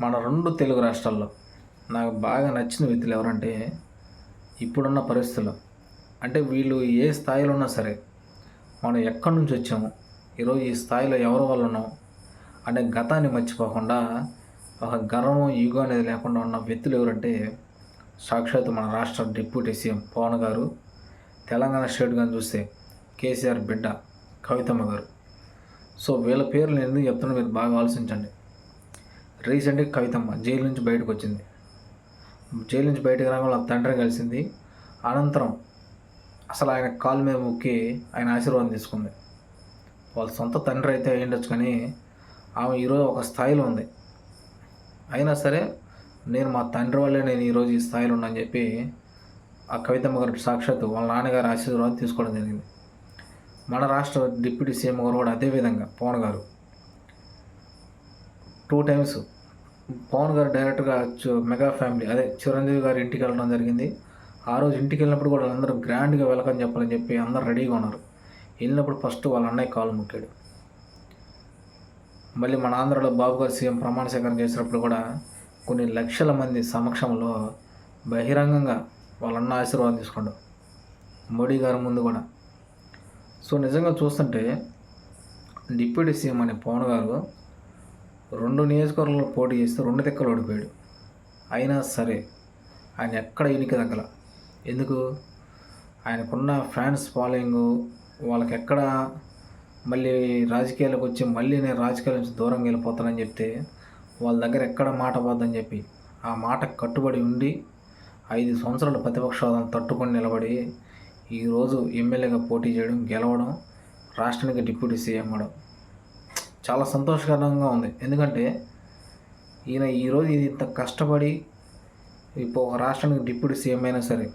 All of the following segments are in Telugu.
మన రెండు తెలుగు రాష్ట్రాల్లో నాకు బాగా నచ్చిన వ్యక్తులు ఎవరంటే ఇప్పుడున్న పరిస్థితులు అంటే వీళ్ళు ఏ స్థాయిలో ఉన్నా సరే మనం ఎక్కడి నుంచి వచ్చాము ఈరోజు ఈ స్థాయిలో ఎవరి వల్ల ఉన్నాం అనే గతాన్ని మర్చిపోకుండా ఒక గర్వం ఈగో అనేది లేకుండా ఉన్న వ్యక్తులు ఎవరంటే సాక్షాత్ మన రాష్ట్ర డిప్యూటీ సీఎం పవన్ గారు తెలంగాణ స్టేట్ కానీ చూస్తే కేసీఆర్ బిడ్డ కవితమ్మ గారు. సో వీళ్ళ పేర్లు నేను ఎందుకు చెప్తున్నా మీరు బాగా ఆలోచించండి. రీసెంట్గా కవితమ్మ జైలు నుంచి బయటకు వచ్చింది జైలు నుంచి బయటకు రాగానే తండ్రి కలిసింది. అనంతరం అసలు ఆయన కాలు మీద మొక్కి ఆయన ఆశీర్వాదం తీసుకుంది. వాళ్ళ సొంత తండ్రి అయితే అయ్యుండొచ్చు కానీ ఆమె ఈరోజు ఒక స్థాయిలో ఉంది. అయినా సరే నేను మా తండ్రి వల్లే నేను ఈరోజు ఈ స్థాయిలో ఉన్నాను చెప్పి ఆ కవితమ్మ గారు సాక్షాత్తు వాళ్ళ నాన్నగారు ఆశీర్వాదం తీసుకోవడం జరిగింది. మన రాష్ట్ర డిప్యూటీ సీఎం గారు కూడా అదేవిధంగా పవన్ గారు. టూ టైమ్స్ పవన్ గారు డైరెక్ట్గా మెగా ఫ్యామిలీ అదే చిరంజీవి గారి ఇంటికి వెళ్ళడం జరిగింది. ఆ రోజు ఇంటికి వెళ్ళినప్పుడు కూడా వాళ్ళందరూ గ్రాండ్గా వెల్కమ్ చెప్పాలని చెప్పి అందరూ రెడీగా ఉన్నారు. వెళ్ళినప్పుడు ఫస్ట్ వాళ్ళ అన్నయ్య కాలు ముక్కాడు మళ్ళీ మన ఆంధ్రలో బాబు గారు సీఎం ప్రమాణ స్వీకారం చేసినప్పుడు కూడా కొన్ని లక్షల మంది సమక్షంలో బహిరంగంగా వాళ్ళన్న ఆశీర్వాదం తీసుకోండు మోడీ గారి ముందు కూడా. సో నిజంగా చూస్తుంటే డిప్యూటీ సీఎం అనే పవన్ గారు రెండు నియోజకవర్గంలో పోటీ చేస్తే రెండు దిక్కలు ఓడిపోయాడు. అయినా సరే ఆయన ఎక్కడ ఎన్నిక తగ్గల ఎందుకు? ఆయనకున్న ఫ్యాన్స్ ఫాలోయింగ్ వాళ్ళకి ఎక్కడ మళ్ళీ రాజకీయాలకు వచ్చి మళ్ళీ నేను రాజకీయాల నుంచి దూరంగా వెళ్ళిపోతానని చెప్తే వాళ్ళ దగ్గర ఎక్కడ మాట పోద్దని చెప్పి ఆ మాట కట్టుబడి ఉండి ఐదు సంవత్సరాలు ప్రతిపక్ష హోదాను తట్టుకొని నిలబడి ఈరోజు ఎమ్మెల్యేగా పోటీ చేయడం గెలవడం రాష్ట్రానికి డిప్యూటీ సీఎం అవడం చాలా సంతోషకరంగా ఉంది. ఎందుకంటే ఈయన ఈరోజు ఇది ఇంత కష్టపడి ఇప్పుడు ఒక రాష్ట్రానికి డిప్యూటీ సీఎం అయినా సరే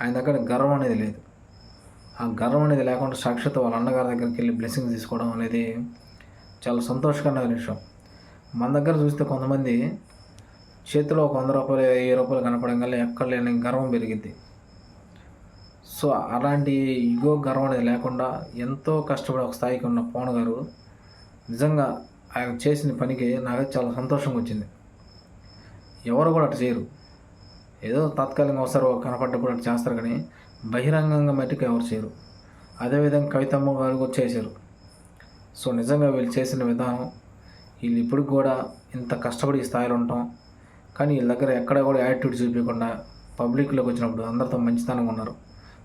ఆయన దగ్గర గర్వం అనేది లేదు. ఆ గర్వం అనేది లేకుండా సాక్షాత్ వాళ్ళ అన్నగారి దగ్గరికి వెళ్ళి బ్లెస్సింగ్స్ తీసుకోవడం అనేది చాలా సంతోషకరమైన విషయం. మన దగ్గర చూస్తే కొంతమంది చేతిలో ఒక వంద రూపాయలు వెయ్యి రూపాయలు కనపడంగా ఎక్కడ లేని గర్వం పెరిగిద్ది. సో అలాంటి ఇగో గర్వం అనేది లేకుండా ఎంతో కష్టపడి ఒక స్థాయికి ఉన్న పవన్ గారు నిజంగా ఆయన చేసిన పనికి నాకు చాలా సంతోషంగా వచ్చింది. ఎవరు కూడా అటు చేయరు. ఏదో తాత్కాలికంగా అవసరం కనపడ్డప్పుడు అటు చేస్తారు కానీ బహిరంగంగా మట్టుకు ఎవరు చేయరు. అదేవిధంగా కవితమ్మ గారు కూడా చేశారు. సో నిజంగా వీళ్ళు చేసిన విధానం వీళ్ళు ఇప్పుడు కూడా ఇంత కష్టపడి ఈ స్థాయిలో ఉంటాం. కానీ వీళ్ళ దగ్గర ఎక్కడ కూడా యాటిట్యూడ్ చూపించకుండా పబ్లిక్లోకి వచ్చినప్పుడు అందరితో మంచితనంగా ఉన్నారు.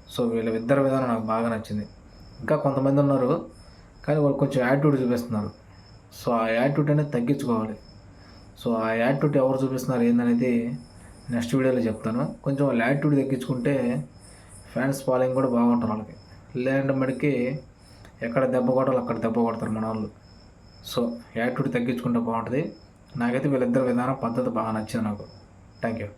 సో వీళ్ళ ఇద్దరు విధానం నాకు బాగా నచ్చింది. ఇంకా కొంతమంది ఉన్నారు. కానీ వాళ్ళు కొంచెం యాటిట్యూడ్ చూపిస్తున్నారు. సో ఆ యాటిట్యూడ్ అనేది తగ్గించుకోవాలి. సో ఆ యాటిట్యూడ్ ఎవరు చూపిస్తున్నారు ఏందనేది నెక్స్ట్ వీడియోలో చెప్తాను. కొంచెం వాళ్ళ యాటిట్యూడ్ తగ్గించుకుంటే ఫ్యాన్స్ ఫాలోయింగ్ కూడా బాగుంటారు వాళ్ళకి. లేదంటే మనకి ఎక్కడ దెబ్బ కొట్టాలో అక్కడ దెబ్బ కొడతారు మన వాళ్ళు. సో యాటిట్యూడ్ తగ్గించుకుంటే బాగుంటుంది. నాకైతే వీళ్ళిద్దరి విధానం పద్ధతి బాగా నచ్చింది నాకు. Thank you